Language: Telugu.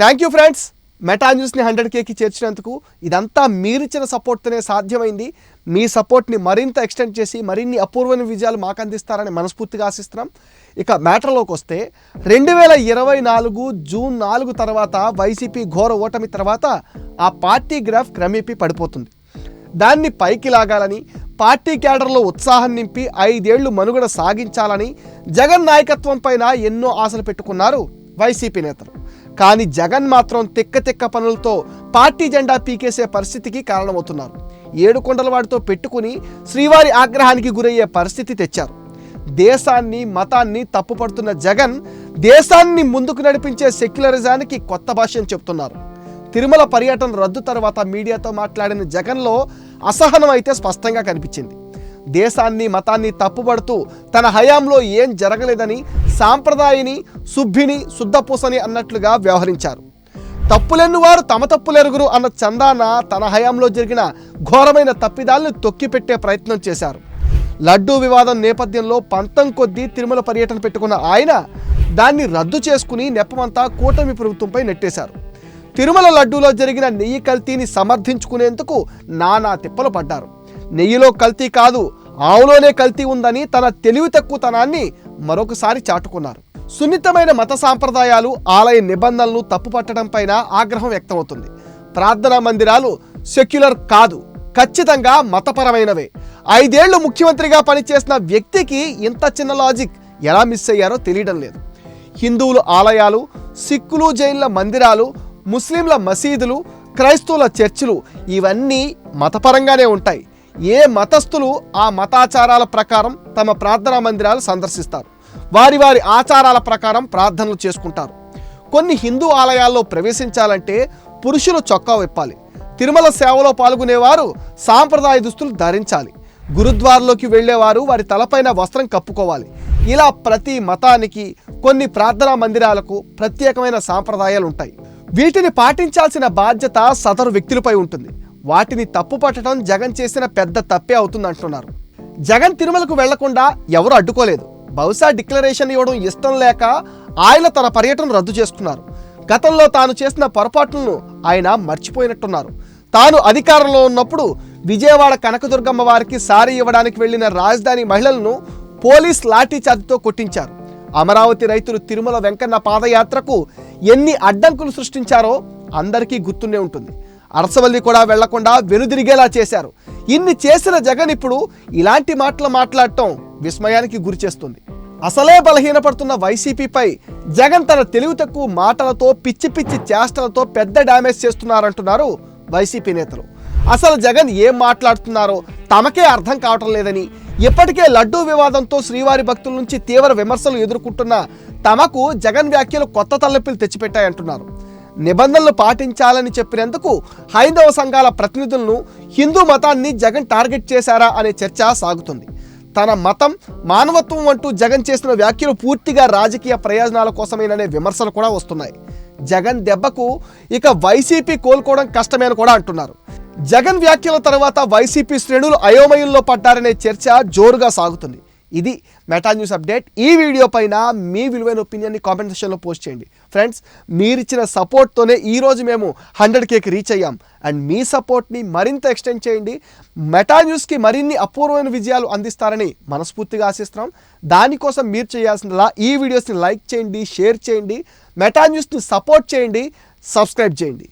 థ్యాంక్ యూ ఫ్రెండ్స్ మెటా న్యూస్ని హండ్రెడ్ కేకి చేర్చినందుకు ఇదంతా మీరిచ్చిన సపోర్ట్తోనే సాధ్యమైంది. మీ సపోర్ట్ని మరింత ఎక్స్టెండ్ చేసి మరిన్ని అపూర్వమైన విజయాలు మాకు అందిస్తారని మనస్ఫూర్తిగా ఆశిస్తున్నాం. ఇక మ్యాటర్లోకి వస్తే రెండు వేల ఇరవై నాలుగు జూన్ నాలుగు తర్వాత వైసీపీ ఘోర ఓటమి తర్వాత ఆ పార్టీ గ్రాఫ్ క్రమేపీ పడిపోతుంది. దాన్ని పైకి లాగాలని పార్టీ క్యాడర్లో ఉత్సాహం నింపి ఐదేళ్ళు మనుగడ సాగించాలని జగన్ నాయకత్వం పైన ఎన్నో ఆశలు పెట్టుకున్నారు వైసీపీ నేతలు. కానీ జగన్ మాత్రం తిక్క తిక్క పనులతో పార్టీ జెండా పీకేసే పరిస్థితికి కారణమవుతున్నారు. ఏడు వాడితో పెట్టుకుని శ్రీవారి ఆగ్రహానికి గురయ్యే పరిస్థితి తెచ్చారు. దేశాన్ని మతాన్ని తప్పుపడుతున్న జగన్ దేశాన్ని ముందుకు నడిపించే సెక్యులరిజానికి కొత్త భాష్యం చెప్తున్నారు. తిరుమల పర్యటన రద్దు తర్వాత మీడియాతో మాట్లాడిన జగన్లో అసహనం అయితే స్పష్టంగా కనిపించింది. దేశాన్ని మతాన్ని తప్పుపడుతూ తన హయాంలో ఏం జరగలేదని సాంప్రదాయని సుబ్బిని శుద్ధపూసని అన్నట్లుగా వ్యవహరించారు. తప్పులెన్ను వారు తమ తప్పులెరుగురు అన్న చందాన తన హయాంలో జరిగిన ఘోరమైన తప్పిదాలను తొక్కిపెట్టే ప్రయత్నం చేశారు. లడ్డూ వివాదం నేపథ్యంలో పంతం కొద్దీ తిరుమల పర్యటన పెట్టుకున్న ఆయన దాన్ని రద్దు చేసుకుని నెప్పమంతా కూటమి ప్రభుత్వంపై నెట్టేశారు. తిరుమల లడ్డూలో జరిగిన నెయ్యి కల్తీని సమర్థించుకునేందుకు నానా తిప్పలు పడ్డారు. నెయ్యిలో కల్తీ కాదు ఆవులోనే కల్తీ ఉందని తన తెలివి తక్కువతనాన్ని మరొకసారి చాటుకున్నారు. సున్నితమైన మత సాంప్రదాయాలు ఆలయ నిబంధనలు తప్పుపట్టడం పైన ఆగ్రహం వ్యక్తమవుతుంది. ప్రార్థనా మందిరాలు సెక్యులర్ కాదు ఖచ్చితంగా మతపరమైనవే. ఐదేళ్ళు ముఖ్యమంత్రిగా పనిచేసిన వ్యక్తికి ఇంత చిన్న లాజిక్ ఎలా మిస్ అయ్యారో తెలియడం లేదు. హిందువుల ఆలయాలు సిక్కులు జైన్ల మందిరాలు ముస్లింల మసీదులు క్రైస్తవుల చర్చిలు ఇవన్నీ మతపరంగానే ఉంటాయి. ఏ మతస్థులు ఆ మతాచారాల ప్రకారం తమ ప్రార్థనా మందిరాలు సందర్శిస్తారు? వారి వారి ఆచారాల ప్రకారం ప్రార్థనలు చేసుకుంటారు. కొన్ని హిందూ ఆలయాల్లో ప్రవేశించాలంటే పురుషులు చొక్కా విప్పాలి. తిరుమల సేవలో పాల్గొనేవారు సాంప్రదాయ దుస్తులు ధరించాలి. గురుద్వార్లోకి వెళ్ళేవారు వారి తలపైన వస్త్రం కప్పుకోవాలి. ఇలా ప్రతి మతానికి కొన్ని ప్రార్థనా మందిరాలకు ప్రత్యేకమైన సాంప్రదాయాలు ఉంటాయి. వీటిని పాటించాల్సిన బాధ్యత సదరు వ్యక్తులపై ఉంటుంది. వాటిని తప్పుపట్టడం జగన్ చేసిన పెద్ద తప్పే అవుతుంది అంటున్నారు జగన్ తిరుమలకు వెళ్ళకుండా ఎవరు అడ్డుకోలేదు. బహుశా డిక్లరేషన్ ఇవ్వడం ఇష్టం లేక ఆయన తన పర్యటన రద్దు చేసుకున్నారు. గతంలో తాను చేసిన పొరపాట్లను ఆయన మర్చిపోయినట్టున్నారు. తాను అధికారంలో ఉన్నప్పుడు విజయవాడ కనకదుర్గమ్మ వారికి సారీ ఇవ్వడానికి వెళ్ళిన రాజధాని మహిళలను పోలీస్ లాఠీచార్జితో కొట్టించారు. అమరావతి రైతులు తిరుమల వెంకన్న పాదయాత్రకు ఎన్ని అడ్డంకులు సృష్టించారో అందరికీ గుర్తుండే ఉంటుంది. అరసవల్లి కూడా వెళ్ళకుండా వెనుదిరిగేలా చేశారు. ఇన్ని చేసిన జగన్ ఇప్పుడు ఇలాంటి మాటలు మాట్లాడటం విస్మయానికి గురిచేస్తుంది. అసలే బలహీనపడుతున్న వైసీపీపై జగన్ తన తెలివి తక్కువ మాటలతో పిచ్చి పిచ్చి చేష్టలతో పెద్ద డ్యామేజ్ చేస్తున్నారంటున్నారు వైసీపీ నేతలు. అసలు జగన్ ఏం మాట్లాడుతున్నారో తమకే అర్థం కావటం లేదని ఇప్పటికే లడ్డూ వివాదంతో శ్రీవారి భక్తుల నుంచి తీవ్ర విమర్శలు ఎదుర్కొంటున్న తమకు జగన్ వ్యాఖ్యలు కొత్త తలపిలు తెచ్చిపెట్టాయంటున్నారు. నిబంధనలు పాటించాలని చెప్పినందుకు హైందవ సంఘాల ప్రతినిధులను హిందూ మతాన్ని జగన్ టార్గెట్ చేశారా అనే చర్చ సాగుతుంది. తన మతం మానవత్వం అంటూ జగన్ చేసిన వ్యాఖ్యలు పూర్తిగా రాజకీయ ప్రయోజనాల కోసమేననే విమర్శలు కూడా వస్తున్నాయి. జగన్ దెబ్బకు ఇక వైసీపీ కోలుకోవడం కష్టమే అని కూడా అంటున్నారు. జగన్ వ్యాఖ్యల తర్వాత వైసీపీ శ్రేణులు అయోమయంలో పడ్డారనే చర్చ జోరుగా సాగుతుంది. ఇది మెటా న్యూస్ అప్డేట్ ఈ వీడియో పైన మీ విలువైన ఒపీనియన్ని కామెంట్ సెక్షన్లో పోస్ట్ చేయండి. ఫ్రెండ్స్ మీరిచ్చిన సపోర్ట్తోనే ఈరోజు మేము హండ్రెడ్ కేకి రీచ్ అయ్యాం. అండ్ మీ సపోర్ట్ని మరింత ఎక్స్టెండ్ చేయండి. మెటా న్యూస్కి మరిన్ని అపూర్వమైన విజయాలు అందిస్తారని మనస్ఫూర్తిగా ఆశిస్తున్నాం. దానికోసం మీరు చేయాల్సిందలా ఈ వీడియోస్ని లైక్ చేయండి షేర్ చేయండి. మెటా న్యూస్ని సపోర్ట్ చేయండి సబ్స్క్రైబ్ చేయండి.